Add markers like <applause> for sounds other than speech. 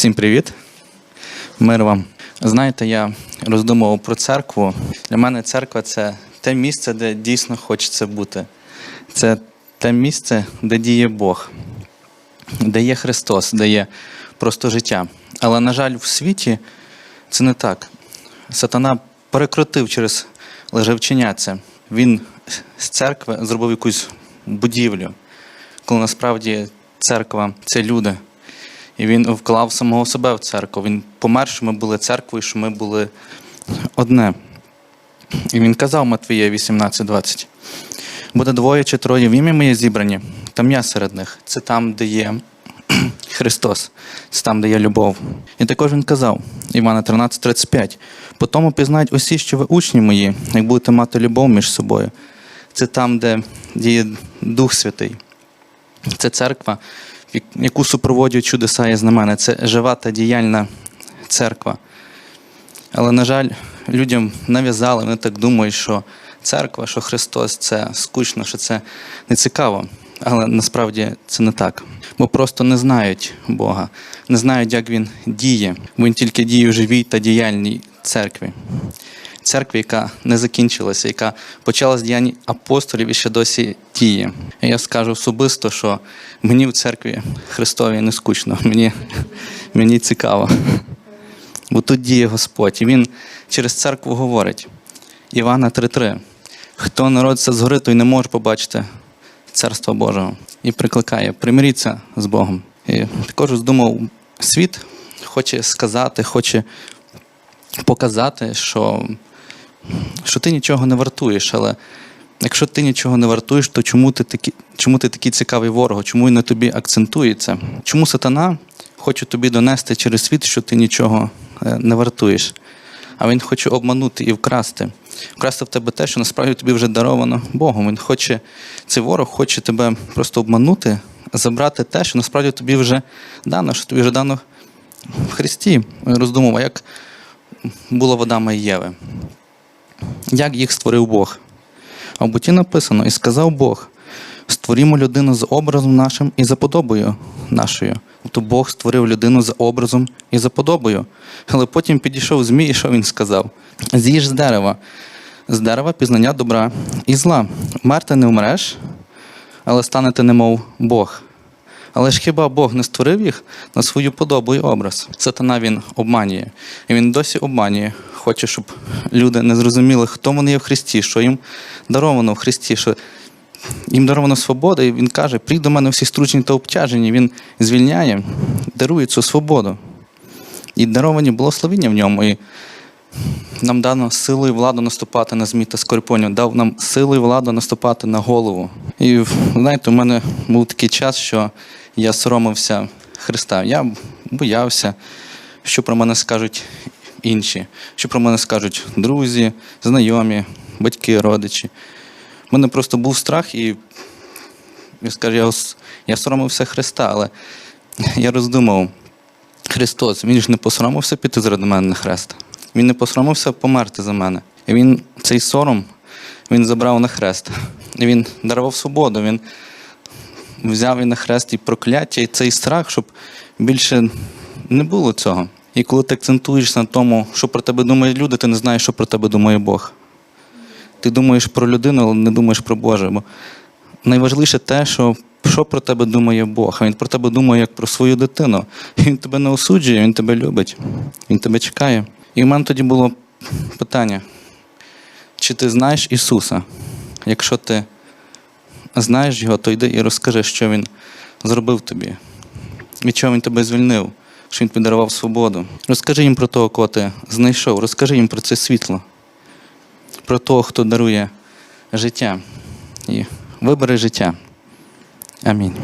Всім привіт. Мир вам. Знаєте, я роздумував про церкву. Для мене церква це те місце, де дійсно хочеться бути. Це те місце, де діє Бог, де є Христос, де є просто життя. Але, на жаль, в світі це не так. Сатана перекрутив через лжевчення це. Він з церкви зробив якусь будівлю, коли насправді церква це люди. І він вклав самого себе в церкву. Він помер, що ми були церквою, що ми були одне. І він казав Матвія 18:20. Буде двоє чи троє в ім'я моє зібрані, там я серед них. Це там, де є <clears throat> Христос, це там, де є любов. І також він казав, Івана 13:35. По тому пізнають усі, що ви учні мої, як будете мати любов між собою. Це там, де діє Дух Святий. Це церква, яку супроводжують чудеса і знамена. Це жива та діяльна церква. Але, на жаль, людям нав'язали, вони так думають, що церква, що Христос це скучно, що це не цікаво. Але насправді це не так. Бо просто не знають Бога, не знають, як Він діє. Він тільки діє в живій та діяльній церкві. Церкві, яка не закінчилася, яка почала з діянь апостолів і ще досі діє. Я скажу особисто, що мені в церкві Христовій не скучно, <laughs> мені, мені цікаво. Бо тут діє Господь. І Він через церкву говорить. Івана 3:3. Хто народиться згори, той не може побачити Царства Божого. І прикликає, примиріться з Богом. І також здумав, світ хоче сказати, хоче показати, що, що ти нічого не вартуєш. Але якщо ти нічого не вартуєш, то чому ти такий, чому ти такий цікавий ворогу? Чому він на тобі акцентується? Чому сатана хоче тобі донести через світ, що ти нічого е, не вартуєш? А він хоче обманути і вкрасти. Вкрасти в тебе те, що насправді тобі вже даровано Богом. Він хоче, цей ворог хоче тебе просто обманути, забрати те, що насправді тобі вже дано, що тобі вже дано в Христі. Роздумав, а як Адама і Єви. Як їх створив Бог? А в буті написано: і сказав Бог: створімо людину з образом нашим і за подобою нашою. Тобто Бог створив людину за образом і за подобою. Але потім підійшов Змій, і що він сказав? З'їж з дерева, з дерева пізнання добра і зла. Мерти не вмреш, але станете немов Бог. Але ж хіба Бог не створив їх на свою подобу і образ? Сатана він обманює. І він досі обманює. Хоче, щоб люди не зрозуміли, хто вони є в Христі, що їм даровано в Христі, що їм даровано свобода, і він каже: прийдь до мене всі стручені та обтяжені. Він звільняє, дарує цю свободу. І даровані благословіння в ньому. І нам дано силу і владу наступати на змій та скорпонів, дав нам силу і владу наступати на голову. І знаєте, у мене був такий час, що я соромився Христа. Я боявся, що про мене скажуть інші, що про мене скажуть друзі, знайомі, батьки, родичі. У мене просто був страх, і я скажу, я, я соромився Христа, але я роздумав. Христос, він ж не посоромився піти заради мене на хрест. Він не посоромився померти за мене. І він цей сором він забрав на хрест. І він дарував свободу. Він взяв і на хрест і прокляття, і цей страх, щоб більше не було цього. І коли ти акцентуєшся на тому, що про тебе думають люди, ти не знаєш, що про тебе думає Бог. Ти думаєш про людину, але не думаєш про Боже. Бо найважливіше те, що, що про тебе думає Бог. Він про тебе думає як про свою дитину. Він тебе не осуджує, він тебе любить, він тебе чекає. І в мене тоді було питання: чи ти знаєш Ісуса? Якщо ти знаєш його, то йди і розкажи, що Він зробив тобі, від чого він тебе звільнив, що він тобі дарував свободу. Розкажи їм про того, кого ти знайшов, розкажи їм про це світло, про того, хто дарує життя. І вибери життя. Амінь.